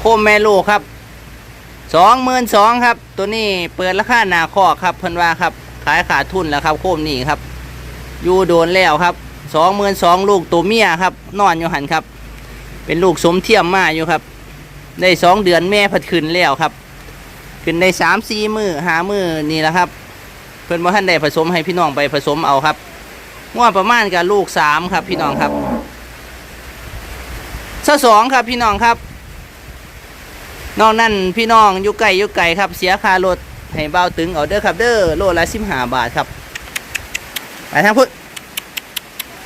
โคมแม่ลูกครับสองหมื่นสองครับ ตัวนี้เปิดราคาหนาคอครับเพิ่นว่าครับ ขายขาดทุนแล้วครับ โคมนี่ครับ อยู่โดนแล้วครับสองหมื่นสองลูกตัวเมียครับ นอนอยู่หันครับ เป็นลูกสมเทียมมาอยู่ครับ ได้สองเดือนแม่ผัดขึ้นแล้วครับ ขึ้นได้สามสี่มือหามือนี่แหละครับ เพิ่นว่าท่านได้ผสมให้พี่น้องไปผสมเอาครับงวดประมาณกับลูกสามครับ พี่น้องครับสสองครับพี่น้องครับ นอกนั้นพี่น้องอยู่ไกลอยู่ไกลครับ เสียค่ารถให้เบาตึงเอาเด้อครับเด้อโลละสิบห้าบาทครับไปทางพุทธ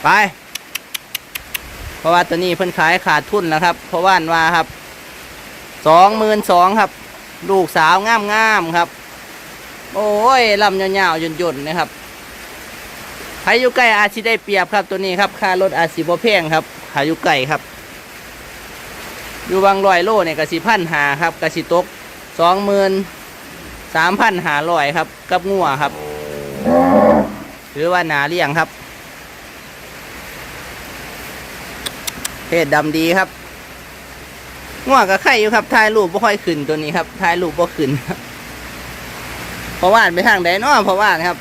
ไป เพราะว่าตัวนี้เพิ่นขายขาดทุนแล้วครับ เพราะว่านว่าครับสองหมื่นสองครับ ลูกสาวงามงามครับ โอ้ยลำยาวๆหย่นๆนะครับใครอยู่ใกล้อาจสิได้เปรียบครับตัวนี้ครับค่ารถอาจสิบ่แพงครับใครอยู่ไกลครับ อยู่บางร้อยโลเนี่ยกสิพันหาครับกสิตกสองหมื่นสามพันหาร้อยครับ กับงัวครับ หรือว่าหนาเลี้ยงครับ เพศดำดีครับงัวกับไข่อยู่ครับถ่ายรูปบ่ค่อยขึ้นตัวนี้ครับถ่ายรูปบ่ขึ้นเพราะว่าไปทางใดเนาะเพราะว่าครับ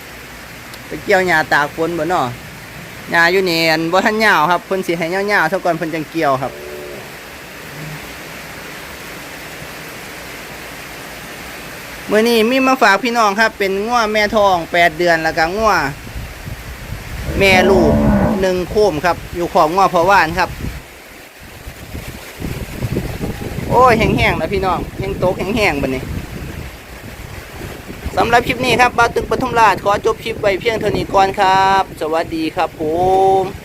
ไปเกี่ยวหญ้าตากฝนบ่เนาะหญ้าอยู่นี่อันบ่ทันยาวครับเพิ่นสิให้ยาวๆเท่าก่อนเพิ่นจังเกี่ยวครับ เมื่อนี้มีมาฝากพี่น้องครับ เป็นง่วแม่ทองแปดเดือนแล้วก็ง่วแม่ลูกหนึ่งโคมครับ อยู่ของง่วพอว่านครับ โอ้ยแห้งๆแล้วพี่น้องแห้งโต๊กแห้งๆบัดนี้สำหรับคลิปนี้ครับบ้าตึกปทุมราชขอจบคลิปไว้เพียงเท่านี้ก่อนครับ สวัสดีครับผม